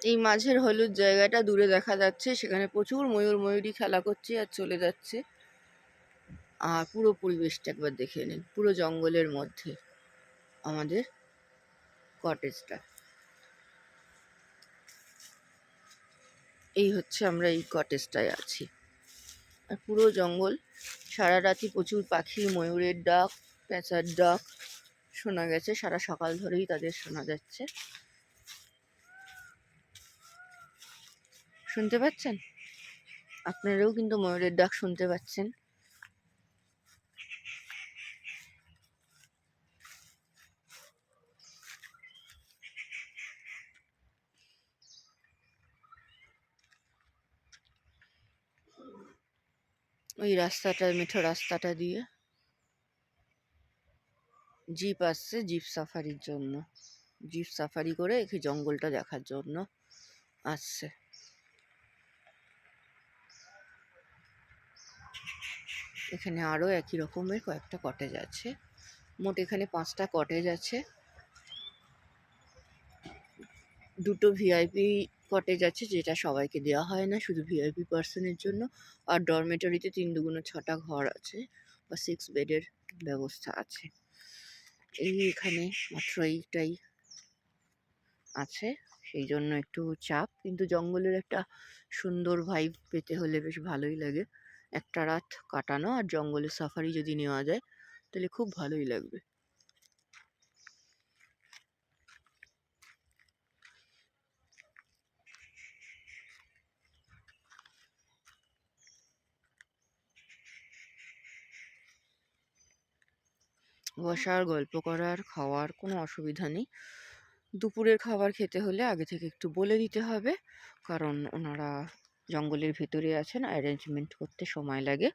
এই মাঝের হলুদ জায়গাটা দূরে দেখা যাচ্ছে, সেখানে প্রচুর ময়ূর ময়ূরী খেলা করছে আর চলে যাচ্ছে। আর পুরো পরিবেশটা একবার দেখে নিন, পুরো জঙ্গলের মধ্যে আমাদের কটেজটা এই হচ্ছে আমরা এই কটেজটায় আছি। আর পুরো জঙ্গল, সারা রাতি প্রচুর পাখি ময়ূরের ডাক, পেঁচার ডাক শোনা গেছে, সারা সকাল ধরেই তাদের শোনা যাচ্ছে। শুনতে পাচ্ছেন? আপনারাও কিন্তু ময়ূরের ডাক শুনতে পাচ্ছেন। ওই রাস্তাটা, মিঠো রাস্তাটা দিয়ে জিপ আসছে জিপ সাফারির জন্য। জিপ সাফারি করে এই জঙ্গলটা দেখার জন্য আসছে। এখানে আরও একই রকমের কয়েকটা কটেজ আছে। মোট এখানে পাঁচটা কটেজ আছে। দুটো ভিআইপি কটেজ আছে যেটা সবাইকে দেওয়া হয় না, শুধু ভিআইপি পার্সনের জন্য। আর ডরমেটরিতে তিন দুগুণো ছটা ঘর আছে বা সিক্স বেডের ব্যবস্থা আছে। এই এখানে মাত্র এইটাই আছে, সেই জন্য একটু চাপ। কিন্তু জঙ্গলের একটা সুন্দর ভাইব পেতে হলে বেশ ভালোই লাগে। একটা রাত কাটানো আর জঙ্গলে সাফারি যদি নেওয়া যায় তাহলে খুব ভালোই লাগবে। বসার গল্প করার খাওয়ার কোনো অসুবিধা নেই। দুপুরের খাবার খেতে হলে আগে থেকে একটু বলে দিতে হবে কারণ ওনারা জঙ্গলের ভিতরে আছেন অ্যারেঞ্জমেন্ট করতে সময় লাগে।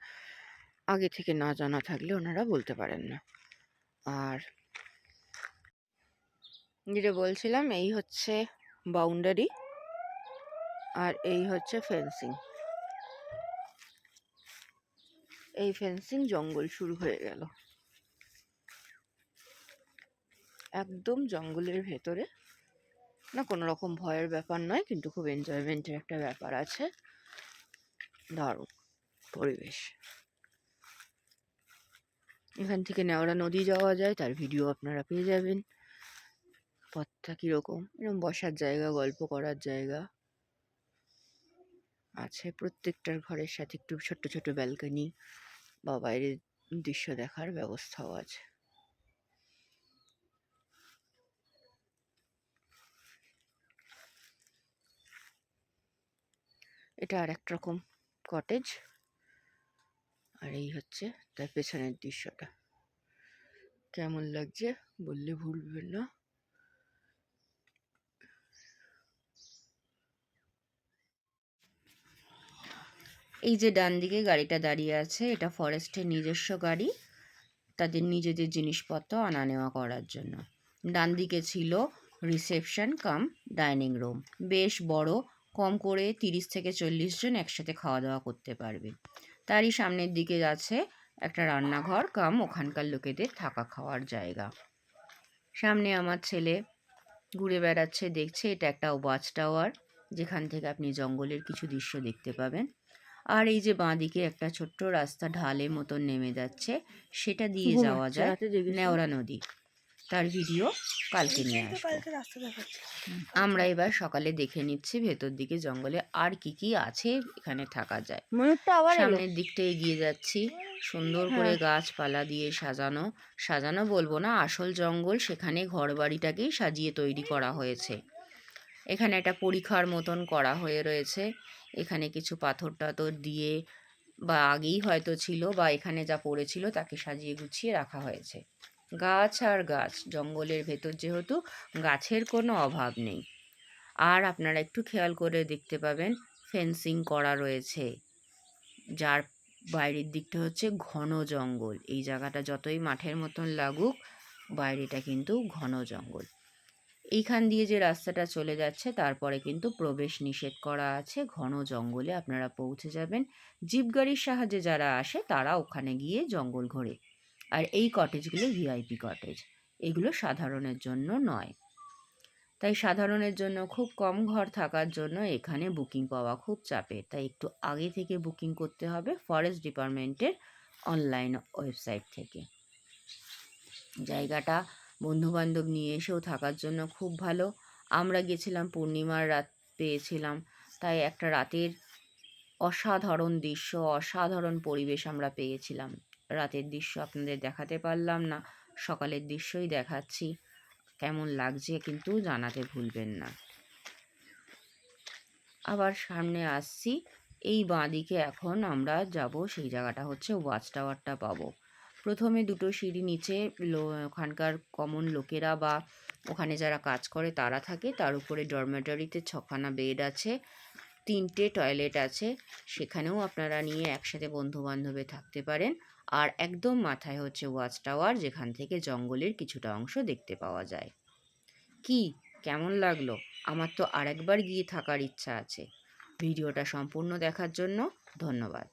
আগে থেকে না জানা থাকলে ওনারা বলতে পারেন না। আর যেটা বলছিলাম, এই হচ্ছে বাউন্ডারি আর এই হচ্ছে ফেন্সিং এই ফেন্সিং জঙ্গল শুরু হয়ে গেল। একদম জঙ্গলের ভেতরে। না, কোনো রকম ভয়ের ব্যাপার নয়, কিন্তু খুব এনজয়মেন্টের একটা ব্যাপার আছে। দারুণ পরিবেশ। এখান থেকে নেওয়ারা নদী যাওয়া যায়, তার ভিডিও আপনারা পেয়ে যাবেন। পথটা কীরকম? এরকম বসার জায়গা, গল্প করার জায়গা। আছে প্রত্যেকটার ঘরের সাথে একটু ছোট্ট ছোট ব্যালকনি বা বাইরের দৃশ্য দেখার ব্যবস্থাও আছে। এটা আর এক রকম কটেজ আর এই হচ্ছে তার পেছনের দৃশ্যটা। কেমন লাগছে বললে ভুলবেন না। এই যে ডান দিকে গাড়িটা দাঁড়িয়ে আছে, এটা ফরেস্টের নিজস্ব গাড়ি। তাদের নিজেদের জিনিসপত্র আনা নেওয়া করার জন্য। ডান দিকে ছিল রিসেপশন কাম ডাইনিং রুম। বেশ বড় কম করে তিরিশ থেকে চল্লিশ জন একসাথে খাওয়া দাওয়া করতে পারবে। তারই সামনের দিকে আছে একটা রান্নাঘর কাম ওখানকার লোকেদের থাকা খাওয়ার জায়গা। সামনে আমার ছেলে ঘুরে বেড়াচ্ছে দেখছে এটা একটা ওয়াচ টাওয়ার যেখান থেকে আপনি জঙ্গলের কিছু দৃশ্য দেখতে পাবেন। আর এই যে বাঁদিকে একটা ছোট্ট রাস্তা ঢালে মতন নেমে যাচ্ছে সেটা দিয়ে যাওয়া যায় নেওড়া নদী। তার ভিডিও কালকে নিয়ে আসব। আমরা এবার সকালে দেখে নিচ্ছি ভেতর দিকে জঙ্গলে আর কি কি আছে এখানে থাকা যায়। সামনের দিকটা এগিয়ে যাচ্ছি। সুন্দর করে হ্যাঁ। গাছপালা দিয়ে সাজানো। সাজানো বলব না আসল জঙ্গল সেখানে ঘর বাড়িটাকেই সাজিয়ে তৈরি করা হয়েছে। এখানে একটা পরীক্ষার মতন করা হয়ে রয়েছে। এখানে কিছু পাথর টাথর দিয়ে বা আগেই হয়তো ছিল বা এখানে যা পড়েছিল তাকে সাজিয়ে গুছিয়ে রাখা হয়েছে। গাছ আর গাছ, জঙ্গলের ভেতর যেহেতু গাছের কোনো অভাব নেই। আর আপনারা একটু খেয়াল করে দেখতে পাবেন ফেন্সিং করা রয়েছে। যার বাইরের দিকটা হচ্ছে ঘন জঙ্গল। এই জায়গাটা যতই মাঠের মতন লাগুক, বাইরেটা কিন্তু ঘন জঙ্গল। এইখান দিয়ে যে রাস্তাটা চলে যাচ্ছে, তারপরে কিন্তু প্রবেশ নিষেধ করা আছে। ঘন জঙ্গলে আপনারা পৌঁছে যাবেন। জিপ গাড়ির সাহায্যে যারা আসে, তারা ওখানে গিয়ে জঙ্গল ঘোরে। আর এই কটেজগুলো ভিআইপি কটেজ এগুলো সাধারণের জন্য নয়। তাই সাধারণের জন্য খুব কম ঘর থাকার জন্য এখানে বুকিং পাওয়া খুব চাপের। তাই একটু আগে থেকে বুকিং করতে হবে ফরেস্ট ডিপার্টমেন্টের অনলাইন ওয়েবসাইট থেকে। জায়গাটা বন্ধুবান্ধব নিয়ে এসেও থাকার জন্য খুব ভালো। আমরা গেছিলাম পূর্ণিমার রাত, পেয়েছিলাম। তাই একটা রাতের অসাধারণ দৃশ্য, অসাধারণ পরিবেশ আমরা পেয়েছিলাম। রাতের দৃশ্য আপনাদের দেখাতে পারলাম না, সকালের দৃশ্যই দেখাচ্ছি। কেমন লাগছে কিন্তু জানাতে ভুলবেন না। আবার সামনে আসছি, এই বাঁদিকে এখন আমরা যাব, সেই জায়গাটা হচ্ছে ওয়াচ টাওয়ারটা পাবো। প্রথমে দুটো সিঁড়ি নিচে ওখানকার কমন লোকেরা বা ওখানে যারা কাজ করে তারা থাকে, তার উপরে ডরমেটরিতে ছখানা বেড আছে, তিনটে টয়লেট আছে, সেখানেও আপনারা নিয়ে একসাথে বন্ধু বান্ধবে থাকতে পারেন। আর একদম মাথায় হচ্ছে ওয়াচ টাওয়ার, যেখান থেকে জঙ্গলের কিছুটা অংশ দেখতে পাওয়া যায়। কি? কেমন লাগল? আমার তো আরেকবার গিয়ে থাকার ইচ্ছা আছে। ভিডিওটা সম্পূর্ণ দেখার জন্য ধন্যবাদ।